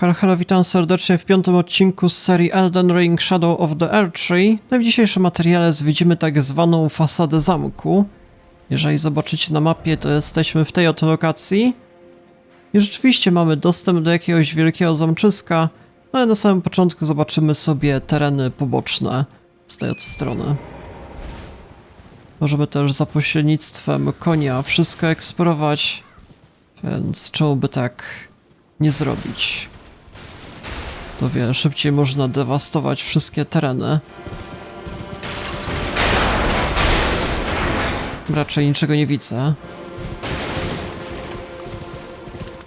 Halo, witam serdecznie w piątym odcinku z serii Elden Ring Shadow of the Earth Tree. No w dzisiejszym materiale zwiedzimy tak zwaną fasadę zamku. Jeżeli zobaczycie na mapie, to jesteśmy w tej oto lokacji. I rzeczywiście mamy dostęp do jakiegoś wielkiego zamczyska, no na samym początku zobaczymy sobie tereny poboczne z tej oto strony. Możemy też za pośrednictwem konia wszystko eksplorować, więc czemu by tak nie zrobić? To wiele szybciej można dewastować wszystkie tereny. Raczej niczego nie widzę.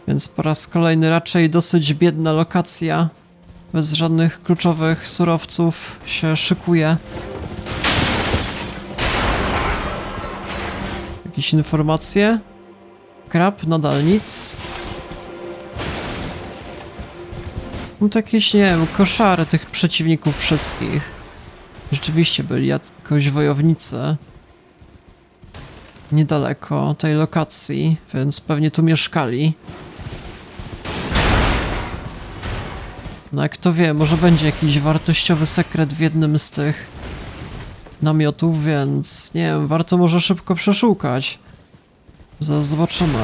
Więc po raz kolejny raczej dosyć biedna lokacja. Bez żadnych kluczowych surowców się szykuje. Jakieś informacje? Krab, nadal nic. No to jakieś, nie wiem, koszary tych przeciwników wszystkich. Rzeczywiście byli jakoś wojownicy. Niedaleko tej lokacji, więc pewnie tu mieszkali. No jak to wie, może będzie jakiś wartościowy sekret w jednym z tych namiotów, więc nie wiem, warto może szybko przeszukać. Zaraz zobaczymy.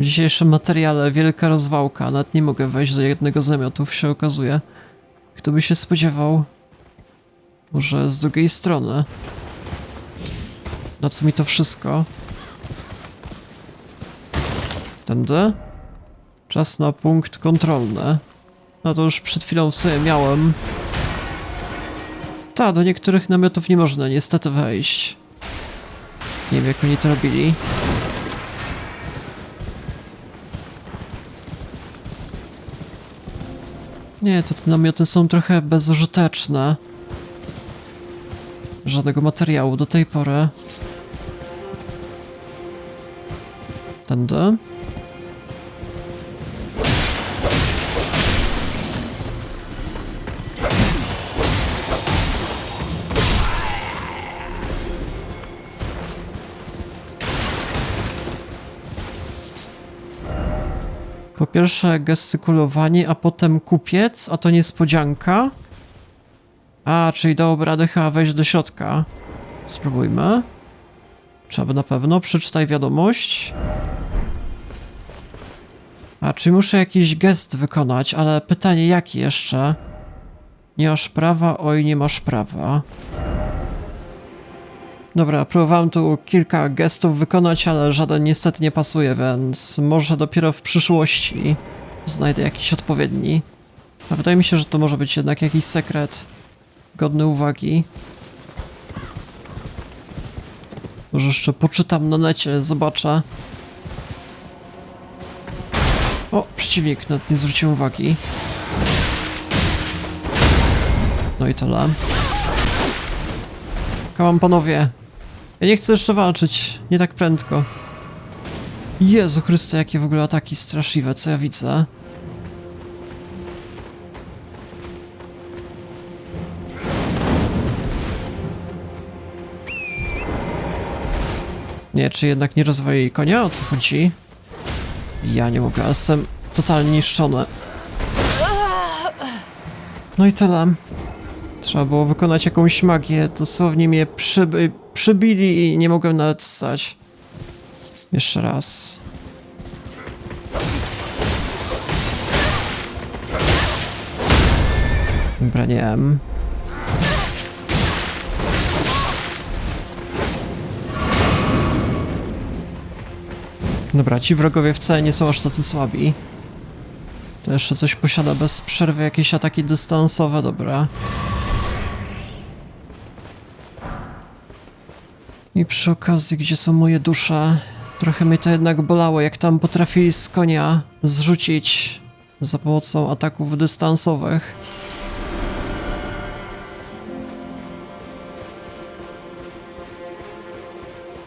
W dzisiejszym materiale wielka rozwałka, nawet nie mogę wejść do jednego z namiotów, się okazuje. Kto by się spodziewał? Może z drugiej strony? Na co mi to wszystko? Tędy? Czas na punkt kontrolny. No to już przed chwilą sobie miałem. Ta, do niektórych namiotów nie można niestety wejść. Nie wiem jak oni to robili. Nie, to te namioty są trochę bezużyteczne. Żadnego materiału do tej pory. Tędy. Pierwsze gestykulowanie, a potem kupiec, a to niespodzianka. A, czyli dałoby radę chyba wejść do środka. Spróbujmy. Trzeba na pewno. Przeczytaj wiadomość. A, czy muszę jakiś gest wykonać, ale pytanie jaki jeszcze? Nie masz prawa, oj nie masz prawa. Dobra, próbowałem tu kilka gestów wykonać, ale żaden niestety nie pasuje, więc może dopiero w przyszłości znajdę jakiś odpowiedni. A wydaje mi się, że to może być jednak jakiś sekret godny uwagi. Może jeszcze poczytam na necie, zobaczę. O, przeciwnik, nawet nie zwrócił uwagi. No i tyle. Kałam panowie. Ja nie chcę jeszcze walczyć. Nie tak prędko. Jezu Chryste, jakie w ogóle ataki straszliwe, co ja widzę. Nie, czy jednak nie rozwoję jej konia? O co chodzi? Ja nie mogę, jestem totalnie niszczony. No i tyle. Trzeba było wykonać jakąś magię. Dosłownie mnie przyby, przybili i nie mogłem nawet wstać. Jeszcze raz. Dobra, nie wiem. Dobra, ci wrogowie wcale nie są aż tacy słabi. To jeszcze coś posiada bez przerwy, jakieś ataki dystansowe, dobra. I przy okazji, gdzie są moje dusze? Trochę mnie to jednak bolało, jak tam potrafili z konia zrzucić za pomocą ataków dystansowych.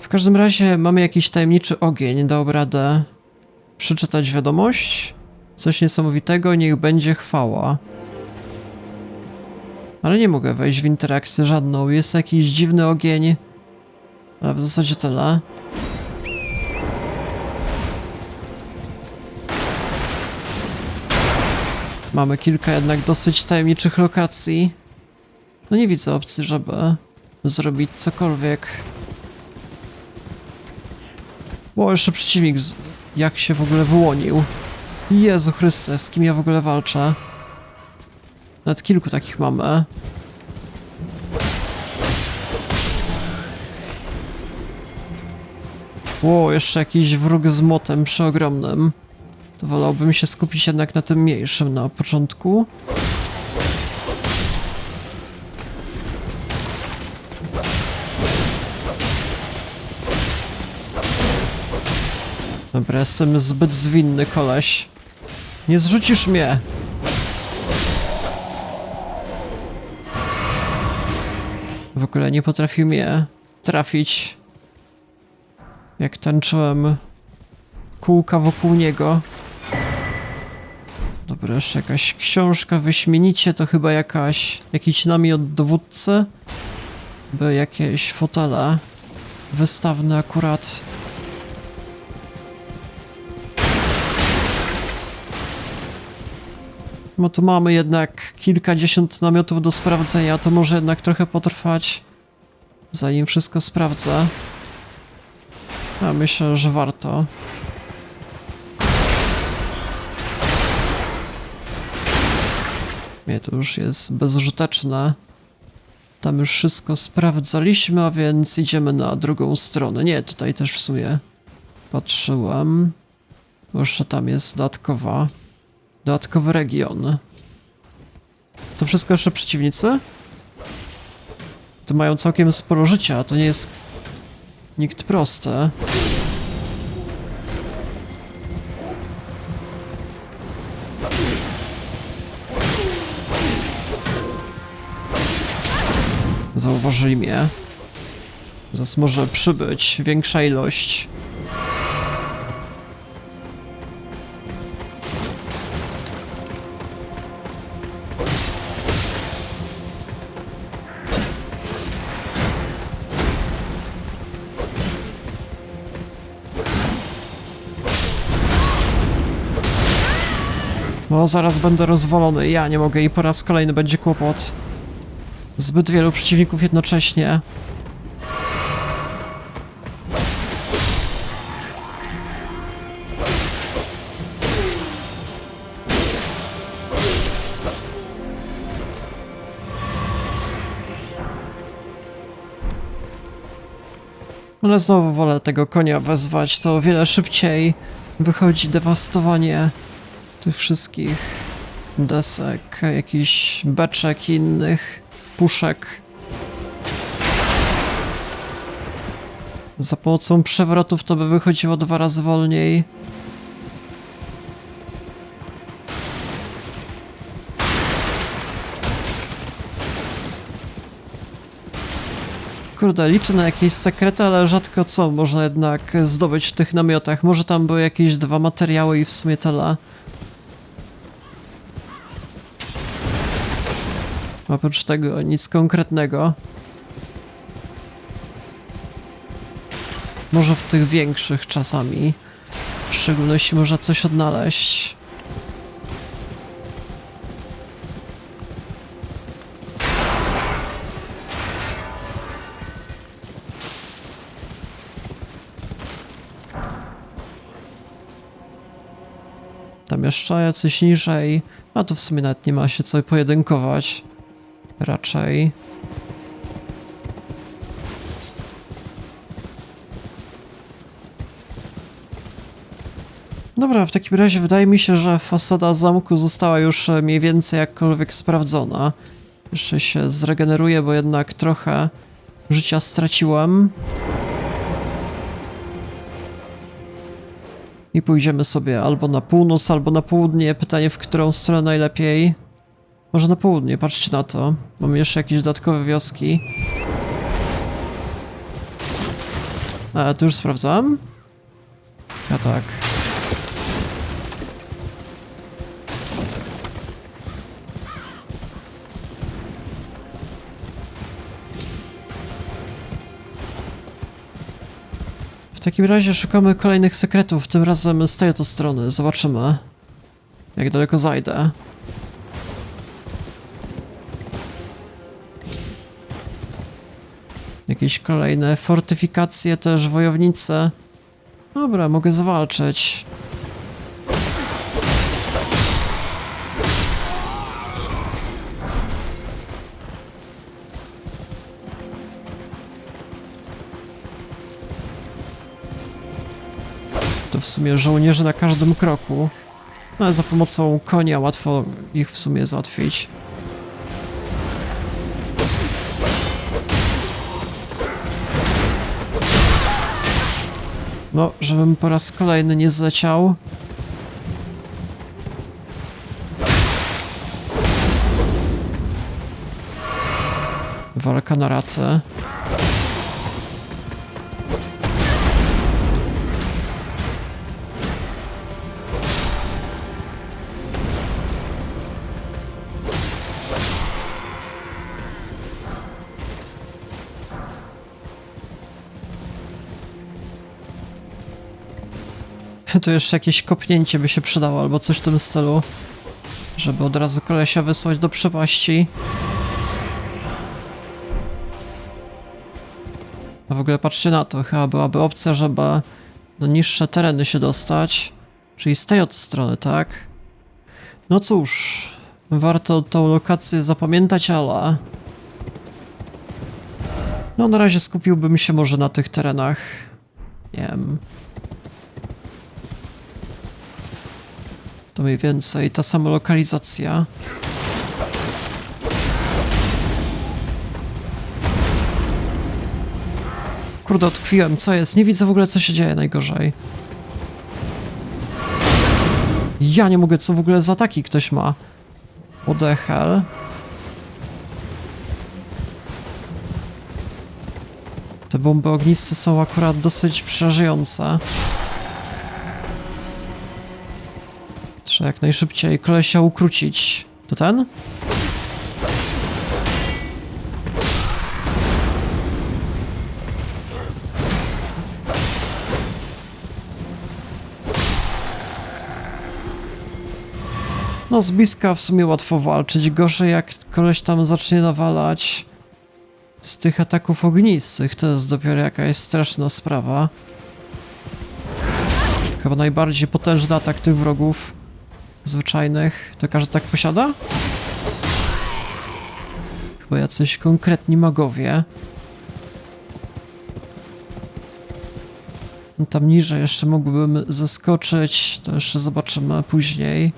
W każdym razie mamy jakiś tajemniczy ogień, dał radę przeczytać wiadomość. Coś niesamowitego, niech będzie chwała. Ale nie mogę wejść w interakcję żadną, jest jakiś dziwny ogień. Ale w zasadzie tyle. Mamy kilka jednak dosyć tajemniczych lokacji. No nie widzę opcji, żeby zrobić cokolwiek. Bo jeszcze przeciwnik z... jak się w ogóle wyłonił. Jezu Chryste, z kim ja w ogóle walczę? Nawet kilku takich mamy. Ło, jeszcze jakiś wróg z motem przeogromnym. To wolałbym się skupić jednak na tym mniejszym na początku. Dobra, jestem zbyt zwinny, koleś. Nie zrzucisz mnie! W ogóle nie potrafił mnie trafić. Jak tańczyłem kółka wokół niego. Dobra, jeszcze jakaś książka wyśmienicie, to chyba jakaś, jakiś namiot dowódcy. By jakieś fotele wystawne akurat. No tu mamy jednak kilkadziesiąt namiotów do sprawdzenia, to może jednak trochę potrwać, zanim wszystko sprawdzę. A myślę, że warto. Nie, to już jest bezużyteczne. Tam już wszystko sprawdzaliśmy, a więc idziemy na drugą stronę. Nie, tutaj też w sumie patrzyłem. Jeszcze tam jest dodatkowa. Dodatkowy region. To wszystko jeszcze przeciwnicy? To mają całkiem sporo życia, to nie jest nikt prosty. Zauważyli mnie. Zaraz może przybyć większa ilość. Zaraz będę rozwalony. Ja nie mogę i po raz kolejny będzie kłopot. Zbyt wielu przeciwników jednocześnie. Ale znowu wolę tego konia wezwać, to o wiele szybciej wychodzi dewastowanie tych wszystkich desek, jakichś beczek innych puszek. Za pomocą przewrotów to by wychodziło dwa razy wolniej. Kurde, liczę na jakieś sekrety, ale rzadko co można jednak zdobyć w tych namiotach. Może tam były jakieś dwa materiały i w sumie tyle. Oprócz tego nic konkretnego. Może w tych większych czasami. W szczególności można coś odnaleźć. Tam jeszcze jacyś niżej. A tu w sumie nawet nie ma się co pojedynkować. Raczej. Dobra, w takim razie wydaje mi się, że fasada zamku została już e, mniej więcej jakkolwiek sprawdzona. Jeszcze się zregeneruję, bo jednak trochę życia straciłem. I pójdziemy sobie albo na północ, albo na południe. Pytanie, w którą stronę najlepiej. Może na południe, patrzcie na to. Mamy jeszcze jakieś dodatkowe wioski. A, to już sprawdzam? Ja tak. W takim razie szukamy kolejnych sekretów, tym razem z tej oto strony. Zobaczymy, jak daleko zajdę. Jakieś kolejne fortyfikacje, też wojownice. Dobra, mogę zwalczyć. To w sumie żołnierze na każdym kroku. No ale za pomocą konia łatwo ich w sumie załatwić. No, żebym po raz kolejny nie zleciał. Walka na ratę. Tu jeszcze jakieś kopnięcie by się przydało, albo coś w tym stylu. Żeby od razu kolesia wysłać do przepaści. A w ogóle patrzcie na to, chyba byłaby opcja, żeby na niższe tereny się dostać. Czyli z tej od strony, tak? No cóż, warto tą lokację zapamiętać, ale... No na razie skupiłbym się może na tych terenach. Nie wiem. To mniej więcej ta sama lokalizacja. Kurde, odkwiłem, co jest? Nie widzę w ogóle, co się dzieje najgorzej. Ja nie mogę, co w ogóle za ataki ktoś ma. Hell? Te bomby ogniste są akurat dosyć przerażające. Trzeba jak najszybciej kolesia ukrócić. To ten? No z bliska w sumie łatwo walczyć, gorzej jak koleś tam zacznie nawalać z tych ataków ognistych, to jest dopiero jakaś straszna sprawa. Chyba najbardziej potężny atak tych wrogów zwyczajnych. To każdy tak posiada? Chyba jacyś konkretni magowie. No tam niżej jeszcze mógłbym zeskoczyć, to jeszcze zobaczymy później.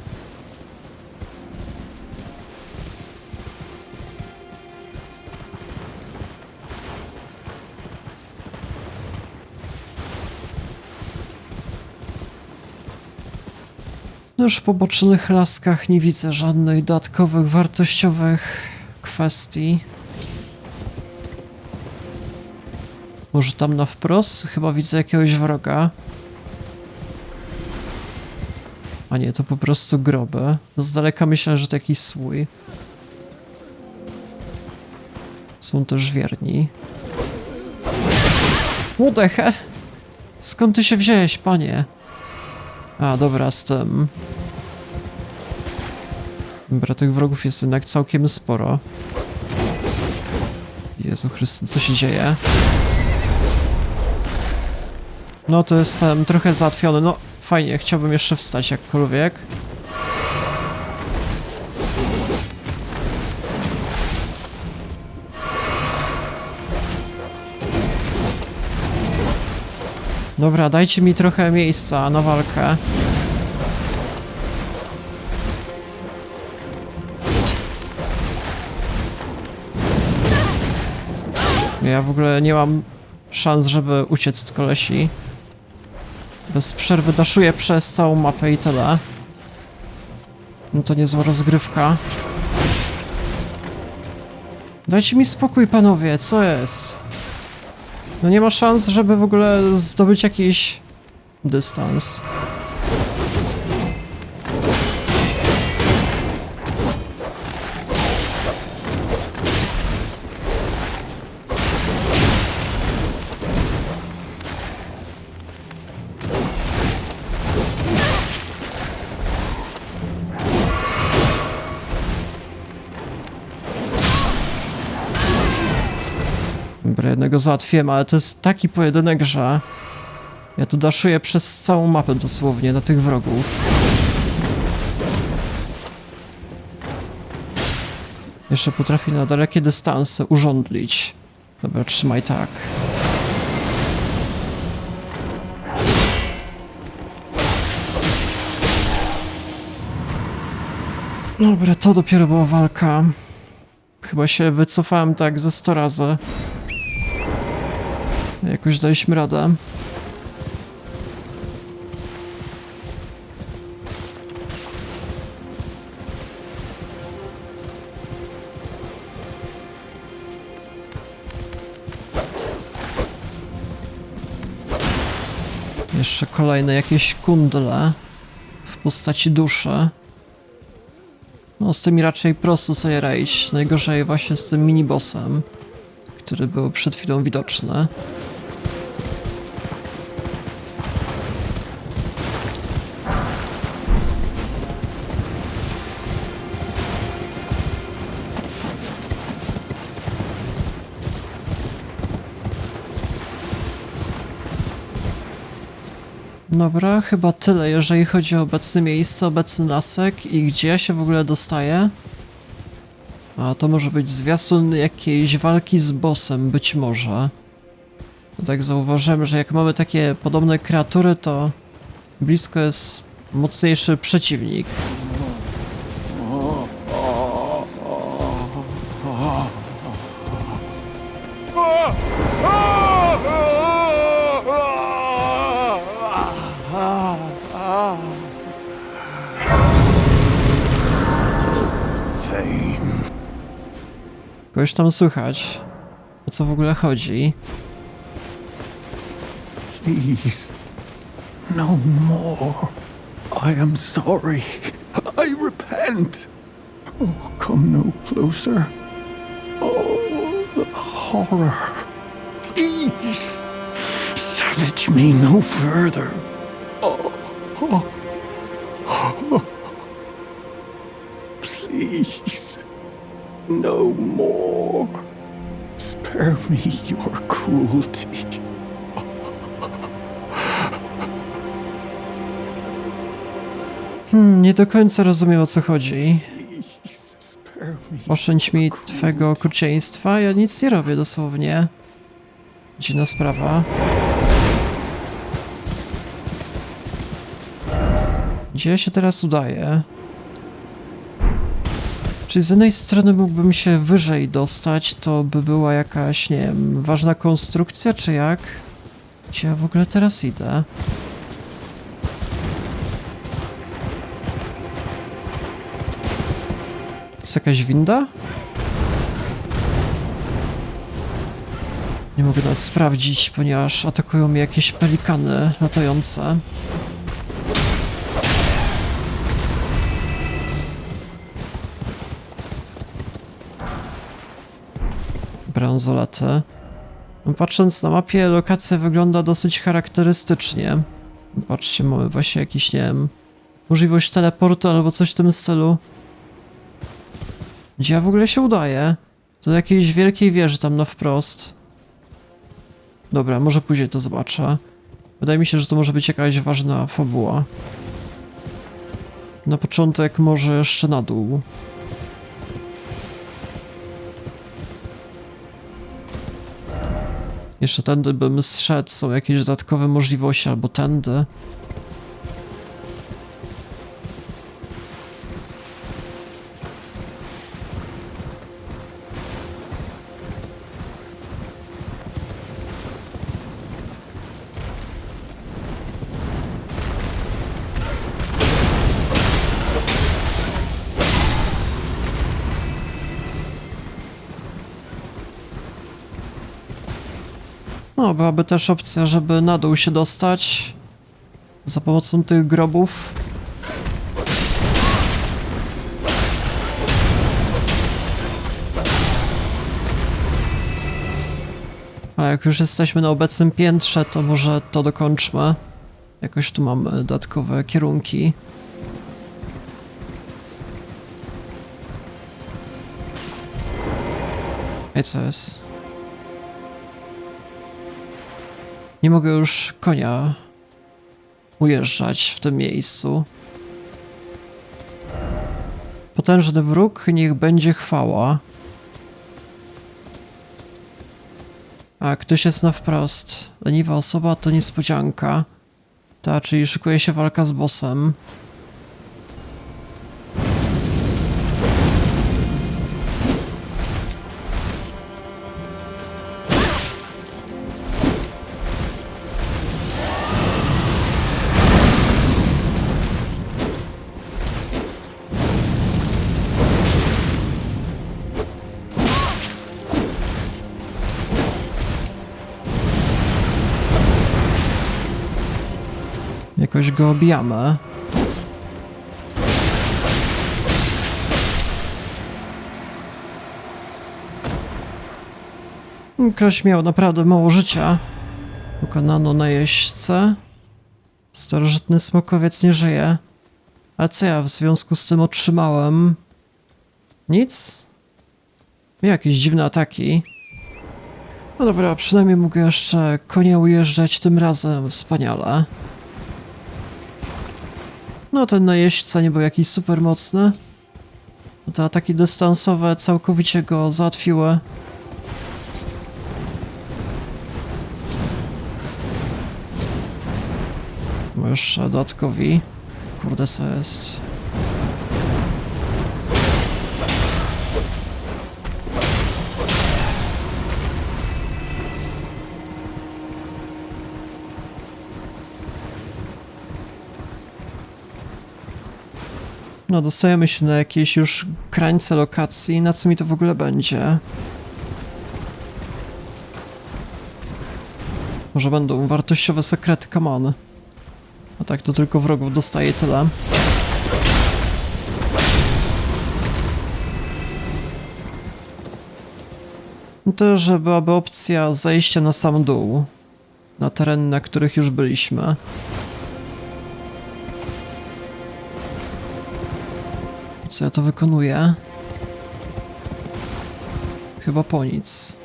Już po bocznych laskach nie widzę żadnych dodatkowych, wartościowych kwestii. Może tam na wprost? Chyba widzę jakiegoś wroga. A nie, to po prostu groby. Z daleka myślę, że to jakiś słój. Są też wierni. What the hell? Skąd ty się wziąłeś, panie? A, dobra, z tym. Dobra, tych wrogów jest jednak całkiem sporo. Jezu Chryste, co się dzieje? No to jestem trochę załatwiony, no fajnie, chciałbym jeszcze wstać jakkolwiek. Dobra, dajcie mi trochę miejsca na walkę. Ja w ogóle nie mam szans, żeby uciec z kolesi. Bez przerwy daszuję przez całą mapę i tyle. No to niezła rozgrywka. Dajcie mi spokój, panowie, co jest? No nie ma szans, żeby w ogóle zdobyć jakiś dystans. Jednego załatwiłem, ale to jest taki pojedynek, że ja tu daszuję przez całą mapę dosłownie na tych wrogów. Jeszcze potrafi na dalekie dystanse urządlić. Dobra, trzymaj tak. Dobra, to dopiero była walka. Chyba się wycofałem tak ze 100 razy. Jakoś daliśmy radę. Jeszcze kolejne jakieś kundle w postaci duszy. No z tymi raczej prosto sobie rejść. Najgorzej właśnie z tym minibossem, który był przed chwilą widoczny. Dobra, chyba tyle, jeżeli chodzi o obecne miejsce, obecny lasek i gdzie ja się w ogóle dostaję. A to może być zwiastun jakiejś walki z bossem, być może. Tak zauważyłem, że jak mamy takie podobne kreatury, to blisko jest mocniejszy przeciwnik. Kogoś tam słychać. O co w ogóle chodzi? Please, no more. I am sorry. I repent. Oh, come no closer. Oh, the horror. Please, savage me no further. No more. Spare me your cruelty. Hmm, nie do końca rozumiem o co chodzi. Oszczędź mi twego okrucieństwa, ja nic nie robię dosłownie. Dziwna sprawa. Gdzie się teraz udaję? Czyli z jednej strony mógłbym się wyżej dostać, to by była jakaś, nie wiem, ważna konstrukcja, czy jak? Gdzie ja w ogóle teraz idę? To jest jakaś winda? Nie mogę nawet sprawdzić, ponieważ atakują mnie jakieś pelikany latające. Bransolety. No, Patrząc na mapie, lokacja wygląda dosyć charakterystycznie. Patrzcie, mamy właśnie jakiś, nie wiem, możliwość teleportu albo coś w tym stylu. Gdzie ja w ogóle się udaję? Do jakiejś wielkiej wieży tam na wprost. Dobra, może później to zobaczę. Wydaje mi się, że to może być jakaś ważna fabuła. Na początek może jeszcze na dół. Jeszcze tędy bym zszedł, są jakieś dodatkowe możliwości, albo tędy. Byłaby też opcja, żeby na dół się dostać za pomocą tych grobów. Ale jak już jesteśmy na obecnym piętrze, to może to dokończmy. Jakoś tu mamy dodatkowe kierunki. I co jest? Nie mogę już konia ujeżdżać w tym miejscu. Potężny wróg, niech będzie chwała. A ktoś jest na wprost. Leniwa osoba to niespodzianka. Ta, czyli szykuje się walka z bossem. Jakoś go obijamy. Ktoś miał naprawdę mało życia. Pokonano najeźdźcę. Starożytny smokowiec nie żyje. A co ja w związku z tym otrzymałem? Nic? Jakieś dziwne ataki. No dobra, przynajmniej mogę jeszcze konia ujeżdżać tym razem. Wspaniale. No ten najeźdźca nie był jakiś super mocny. Te ataki dystansowe całkowicie go załatwiły. Bo jeszcze dodatkowi. Kurde, co jest? No, dostajemy się na jakieś już krańce lokacji. Na co mi to w ogóle będzie? Może będą wartościowe sekrety, come on. A tak, to tylko wrogów dostaje tyle. No To, że byłaby opcja zejścia na sam dół. Na tereny, na których już byliśmy. Co ja to wykonuję? Chyba po nic.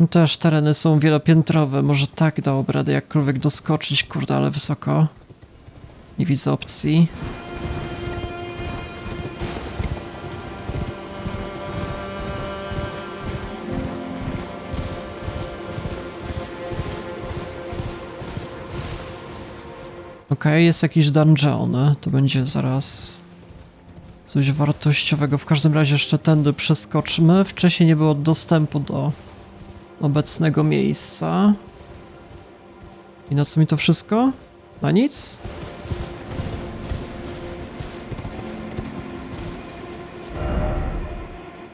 No też tereny są wielopiętrowe, może tak dałoby radę jakkolwiek doskoczyć, kurde, ale wysoko. Nie widzę opcji. Okej, jest jakiś dungeon. To będzie zaraz coś wartościowego. W każdym razie jeszcze tędy przeskoczmy. Wcześniej nie było dostępu do obecnego miejsca. I na co mi to wszystko? Na nic?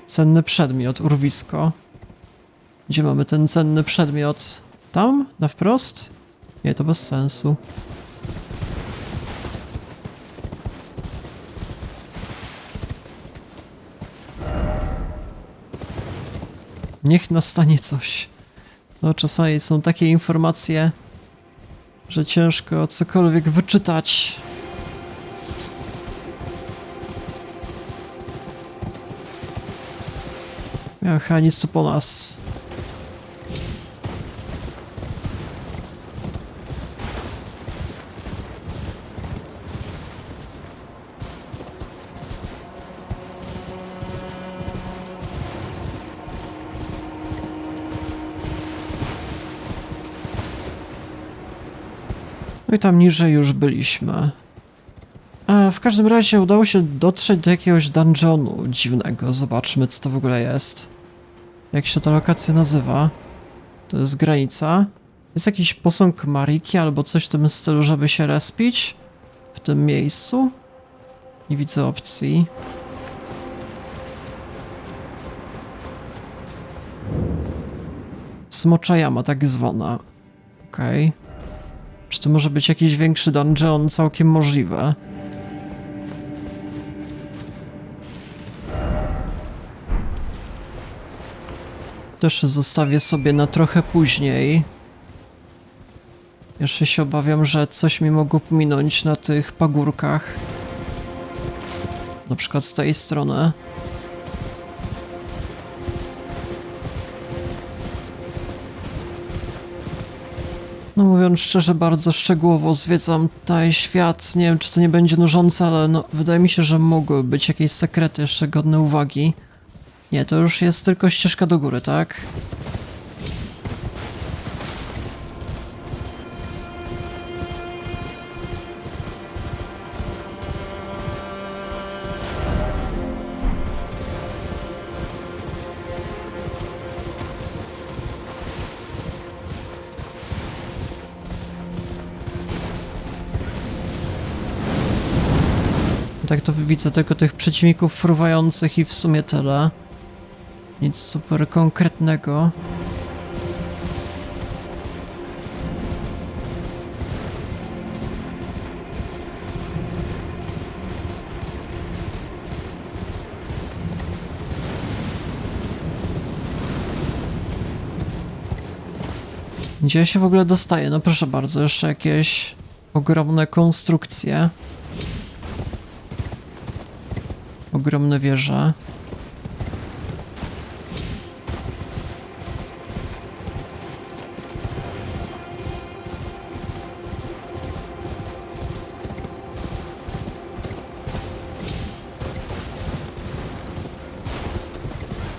Cenny przedmiot, urwisko. Gdzie mamy ten cenny przedmiot? Tam? Na wprost? Nie, to bez sensu. Niech nastanie coś. No czasami są takie informacje, że ciężko cokolwiek wyczytać. Chyba nic po nas. I tam niżej już byliśmy. A w każdym razie udało się dotrzeć do jakiegoś dungeonu dziwnego. Zobaczmy, co to w ogóle jest. Jak się ta lokacja nazywa? To jest granica. Jest jakiś posąg Mariki albo coś w tym stylu, żeby się respić w tym miejscu? Nie widzę opcji. Smocza jama, tak zwana. Okej. Czy to może być jakiś większy dungeon? Całkiem możliwe. Też zostawię sobie na trochę później. Jeszcze się obawiam, że coś mi mogło pominąć na tych pagórkach. Na przykład z tej strony. No mówiąc szczerze, bardzo szczegółowo zwiedzam tutaj świat. Nie wiem, czy to nie będzie nużące, ale no, wydaje mi się, że mogły być jakieś sekrety jeszcze godne uwagi. Nie, to już jest tylko ścieżka do góry, tak? Widzę tylko tych przeciwników fruwających i w sumie tyle. Nic super konkretnego. Gdzie ja się w ogóle dostaję? No proszę bardzo, jeszcze jakieś ogromne konstrukcje. Ogromne wieże.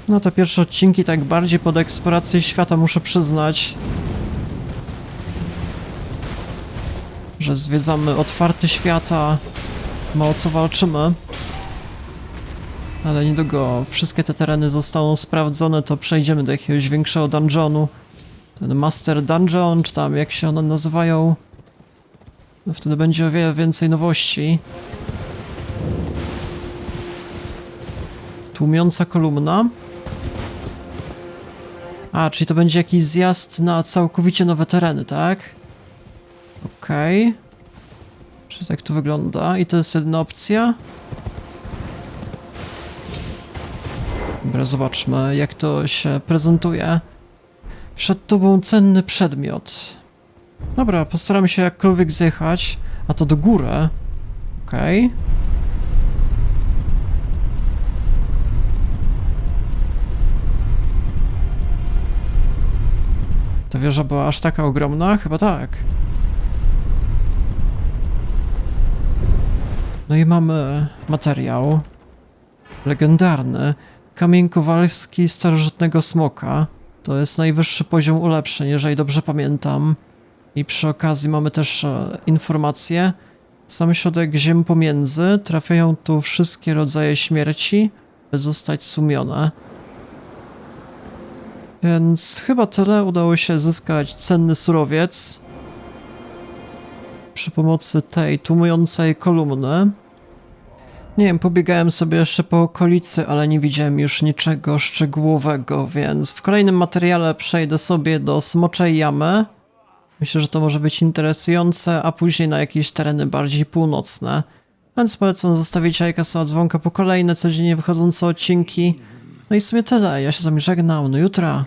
No te pierwsze odcinki tak bardziej pod eksplorację świata muszę przyznać. Że zwiedzamy otwarty świata, ma o co walczymy. Ale niedługo wszystkie te tereny zostaną sprawdzone, to przejdziemy do jakiegoś większego dungeonu. Ten Master Dungeon, czy tam jak się one nazywają. No wtedy będzie o wiele więcej nowości. Tłumiąca kolumna. A, czyli to będzie jakiś zjazd na całkowicie nowe tereny, tak? Okej. Czy tak to wygląda? I to jest jedna opcja? Dobra, zobaczmy, jak to się prezentuje. Przed tobą cenny przedmiot. Dobra, postaramy się jakkolwiek zjechać, a to do góry. Okej. Ta wieża była aż taka ogromna? Chyba tak. No i mamy materiał legendarny. Kamień kowalski starożytnego smoka. To jest najwyższy poziom ulepszeń, jeżeli dobrze pamiętam. I przy okazji mamy też e, informację. Sam środek ziem pomiędzy. Trafiają tu wszystkie rodzaje śmierci, by zostać sumione. Więc chyba tyle udało się zyskać cenny surowiec przy pomocy tej tłumującej kolumny. Nie wiem, pobiegałem sobie jeszcze po okolicy, ale nie widziałem już niczego szczegółowego, więc w kolejnym materiale przejdę sobie do Smoczej Jamy. Myślę, że to może być interesujące, a później na jakieś tereny bardziej północne. Więc polecam zostawić lajka, sama dzwonka po kolejne codziennie wychodzące odcinki. No i w sumie tyle, ja się z wami żegnam, no jutra.